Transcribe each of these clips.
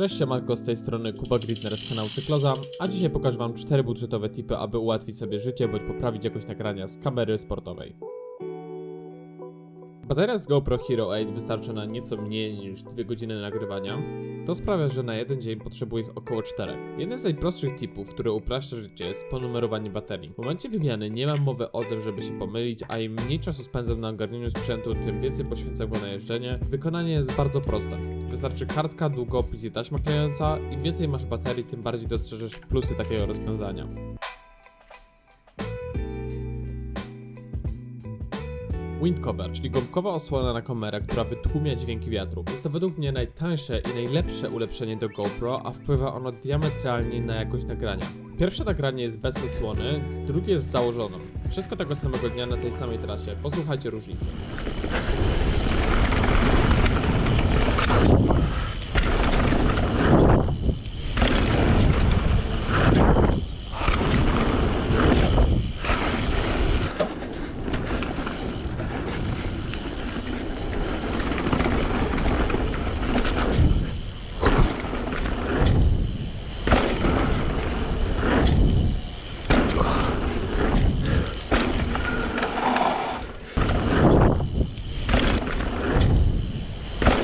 Cześć, siemanko, z tej strony Kuba Gritner z kanału Cykloza, a dzisiaj pokażę wam cztery budżetowe tipy, aby ułatwić sobie życie bądź poprawić jakość nagrania z kamery sportowej. Bateria z GoPro Hero 8 wystarczy na nieco mniej niż 2 godziny nagrywania. To sprawia, że na jeden dzień potrzebuję ich około 4. Jeden z najprostszych tipów, który upraszcza życie jest ponumerowanie baterii. W momencie wymiany nie mam mowy o tym, żeby się pomylić, a im mniej czasu spędzam na ogarnianiu sprzętu, tym więcej poświęcam go na jeżdżenie. Wykonanie jest bardzo proste. Wystarczy kartka, długopis i taśma klejąca. Im więcej masz baterii, tym bardziej dostrzeżesz plusy takiego rozwiązania. Windcover, czyli gąbkowa osłona na kamerę, która wytłumia dźwięki wiatru. Jest to według mnie najtańsze i najlepsze ulepszenie do GoPro, a wpływa ono diametralnie na jakość nagrania. Pierwsze nagranie jest bez osłony, drugie jest założoną. Wszystko tego samego dnia na tej samej trasie. Posłuchajcie różnicy.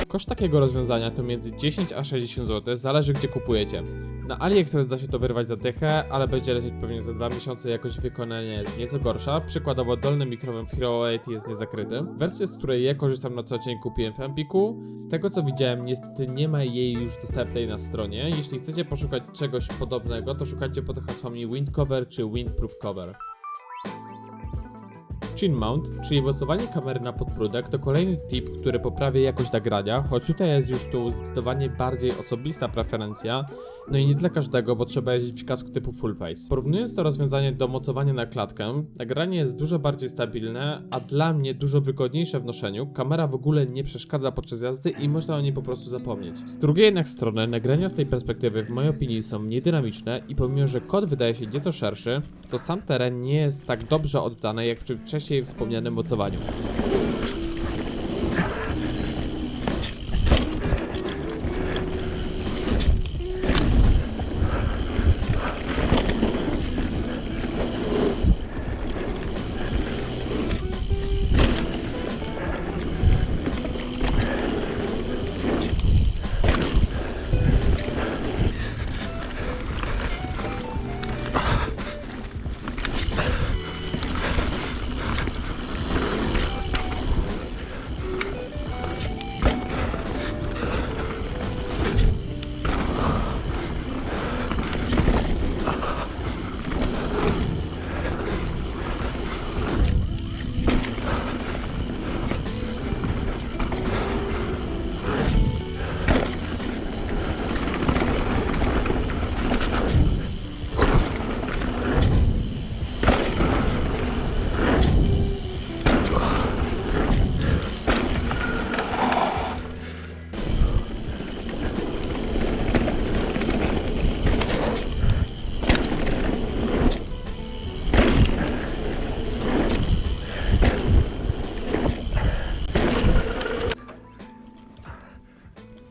Koszt takiego rozwiązania to między 10 a 60 zł, zależy gdzie kupujecie. Na AliExpress da się to wyrwać za dychę, ale będzie lecieć pewnie za 2 miesiące, jakość wykonania jest nieco gorsza. Przykładowo dolny mikrofon w Hero 8 jest niezakryty. Wersję, z której ja korzystam na co dzień kupiłem w Empiku. Z tego co widziałem, niestety nie ma jej już dostępnej na stronie. Jeśli chcecie poszukać czegoś podobnego, to szukajcie pod hasłami Windcover czy Windproof Cover. Chin mount, czyli mocowanie kamery na podbródek, to kolejny tip, który poprawia jakość nagrania, choć tutaj jest już tu zdecydowanie bardziej osobista preferencja, no i nie dla każdego, bo trzeba jeździć w kasku typu full face. Porównując to rozwiązanie do mocowania na klatkę, nagranie jest dużo bardziej stabilne, a dla mnie dużo wygodniejsze w noszeniu, kamera w ogóle nie przeszkadza podczas jazdy i można o niej po prostu zapomnieć. Z drugiej jednak strony, nagrania z tej perspektywy w mojej opinii są niedynamiczne i pomimo, że kod wydaje się nieco szerszy, to sam teren nie jest tak dobrze oddany jak przy wcześniej wspomnianym mocowaniu.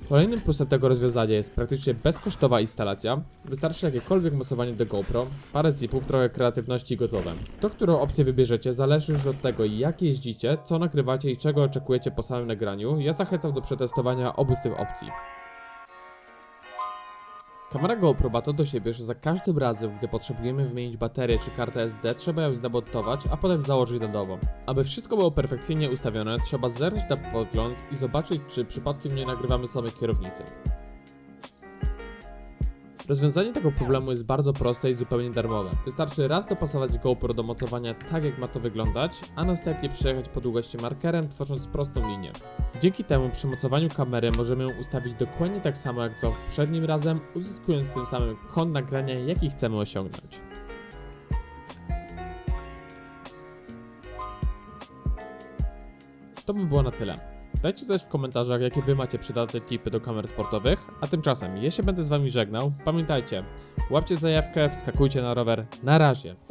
Kolejnym plusem tego rozwiązania jest praktycznie bezkosztowa instalacja. Wystarczy jakiekolwiek mocowanie do GoPro, parę zipów, trochę kreatywności i gotowe. To, którą opcję wybierzecie, zależy już od tego, jak jeździcie, co nagrywacie i czego oczekujecie po samym nagraniu. Ja zachęcam do przetestowania obu z tych opcji. Kamera GoPro ma to do siebie, że za każdym razem, gdy potrzebujemy wymienić baterię czy kartę SD, trzeba ją zdemontować, a potem założyć na nowo. Aby wszystko było perfekcyjnie ustawione, trzeba zerknąć na podgląd i zobaczyć, czy przypadkiem nie nagrywamy samej kierownicy. Rozwiązanie tego problemu jest bardzo proste i zupełnie darmowe. Wystarczy raz dopasować GoPro do mocowania tak jak ma to wyglądać, a następnie przejechać po długości markerem, tworząc prostą linię. Dzięki temu przy mocowaniu kamery możemy ją ustawić dokładnie tak samo jak co poprzednim razem, uzyskując tym samym kąt nagrania jaki chcemy osiągnąć. To by było na tyle. Dajcie znać w komentarzach, jakie wy macie przydatne tipy do kamer sportowych, a tymczasem się będę z wami żegnał. Pamiętajcie, łapcie zajawkę, wskakujcie na rower. Na razie!